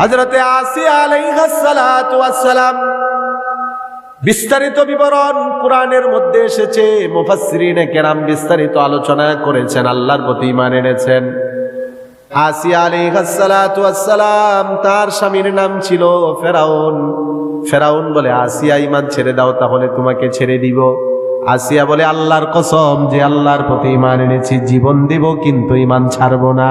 হজরতে আসিয়া আলাইহাসালাম বিস্তারিত বিবরণ কোরআনের মধ্যে এসেছে, মুফাসসিরিনে কেরাম বিস্তারিত আলোচনা করেছেন, আল্লাহর প্রতি ইমান এনেছেন। আসিয়া আলাইহাসালাম তার স্বামীর নাম ছিল ফেরাউন। ফেরাউন বলে, আসিয়া ইমান ছেড়ে দাও, তাহলে তোমাকে ছেড়ে দিব। আসিয়া বলে, আল্লাহর কসম যে আল্লাহর প্রতি ইমান এনেছি, জীবন দিব, কিন্তু ইমান ছাড়বো না।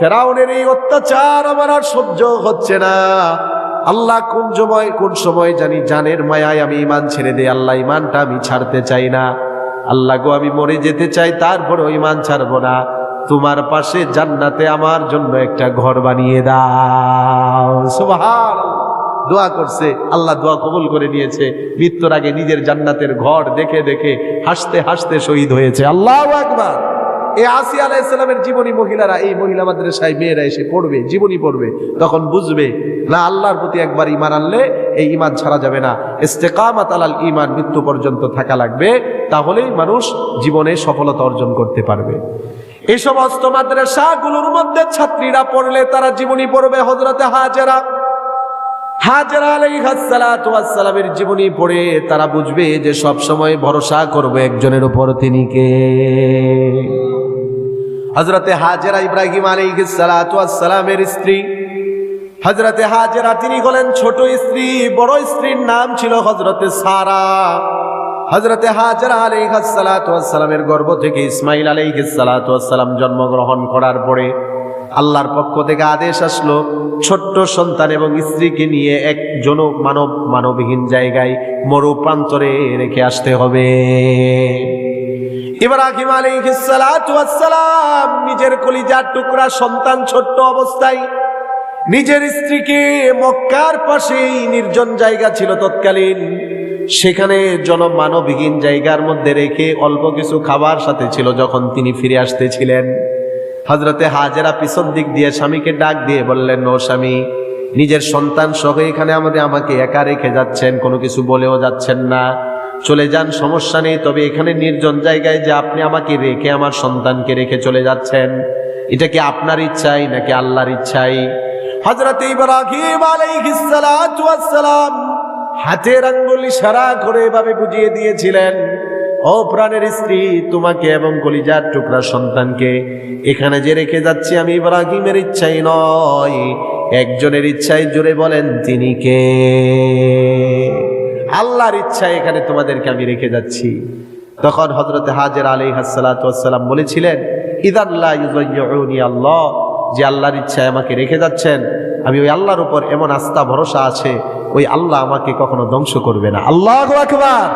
ফেরাউনের এই অত্যাচার আমার আর সহ্য হচ্ছে না। আল্লাহ কোন সময় কোন সময় জানি জানের মায়ায় আমি ইমান ছেড়ে দেই, আল্লাহ ইমানটা আমি ছাড়তে চাই না। আল্লাহ গো, আমি মরে যেতে চাই তারপরে ইমান ছাড়বো না। তোমার পাশে জান্নাতে আমার জন্য একটা ঘর বানিয়ে দাও। সুবহান দোয়া করছে, আল্লাহ দোয়া কবুল করে নিয়েছে। মৃত্যুর আগে নিজের জান্নাতের ঘর দেখে দেখে হাসতে হাসতে শহীদ হয়েছে। আল্লাহ আকবার। এই আসিয়া আলাহ ইসলামের জীবনী মহিলারা, এই মহিলা মাদ্রাসায় মেয়েরা এসে পড়বে, জীবনী পড়বে, তখন বুঝবে, না, আল্লাহর প্রতি একবার ইমান আনলে এই ইমান ছাড়া যাবে না। ইস্তেকামাত আলাল ইমান মৃত্যু পর্যন্ত থাকা লাগবে, তাহলেই মানুষ জীবনে সফলতা অর্জন করতে পারবে। এই সমস্ত মাদ্রাসাগুলোর মধ্যে ছাত্রীরা পড়লে তারা জীবনী পড়বে হজরতে হাজেরা। হাজরা আলাইহাসালামের জীবনী পড়ে তারা বুঝবে যে সব সময় ভরসা করবে একজনের উপর তিনি কে? হজরতে হাজরা ইব্রাহিম আলাইহিসালামের স্ত্রী। হজরতে হাজরা তিনি হলেন ছোট স্ত্রী, বড় স্ত্রীর নাম ছিল হজরতে সারা। হজরতে হাজরা আলাইহাসালামের গর্ভ থেকে ইসমাইল আলাইহিসালাম জন্মগ্রহণ করার পরে আল্লাহর পক্ষ থেকে আদেশ আসলো, ছোট্ট সন্তান এবং স্ত্রীকে নিয়ে এক জন মানব, মানবহীন জায়গায় মরু প্রান্তরে রেখে আসতে হবে। ইব্রাহিম আলাইহিসসালাম নিজের কলিজার টুকরা সন্তান ছোট্ট অবস্থায় নিজের স্ত্রীকে মক্কার পাশেই নির্জন জায়গা ছিল তৎকালীন। সেখানে জনমানবহীন জায়গার মধ্যে রেখে অল্প কিছু খাবার সাথে ছিল যখন তিনি ফিরে আসতেছিলেন। হজরতে হাজেরা পিছন দিক দিয়ে স্বামীকে ডাক দিয়ে বললেন, ও স্বামী, নিজের সন্তান সহ এখানে আমাদের আমাকে একা রেখে যাচ্ছেন, কোনো কিছু বলেও যাচ্ছেন না। চলে যান, সমস্যা নেই, তবে এখানে নির্জন জায়গায় যে আপনি আমাকে রেখে আমার সন্তানকে রেখে চলে যাচ্ছেন, এটা কি আপনার ইচ্ছাই নাকি আল্লাহর ইচ্ছাই? হজরত হাতের আঙ্গুলি সারা করে এভাবে বুঝিয়ে দিয়েছিলেন ও প্রাণের স্ত্রী, তোমাকে এবং কলিজার টুকরা সন্তানকে এখানে যে রেখে যাচ্ছি আমি ইব্রাহিমের ইচ্ছাই নয়। একজনের ইচ্ছাই জোরে বলেন, তিনি কে? আল্লাহর ইচ্ছা এখানে তোমাদেরকে আমি রেখে যাচ্ছি। তখন হজরত হাজের আলী হাসালাম বলেছিলেন আল্লাহ, যে আল্লাহর ইচ্ছায় আমাকে রেখে যাচ্ছেন, আমি ওই আল্লাহর উপর এমন আস্থা, ভরসা আছে, ওই আল্লাহ আমাকে কখনো ধ্বংস করবে না। আল্লাহ আকবার!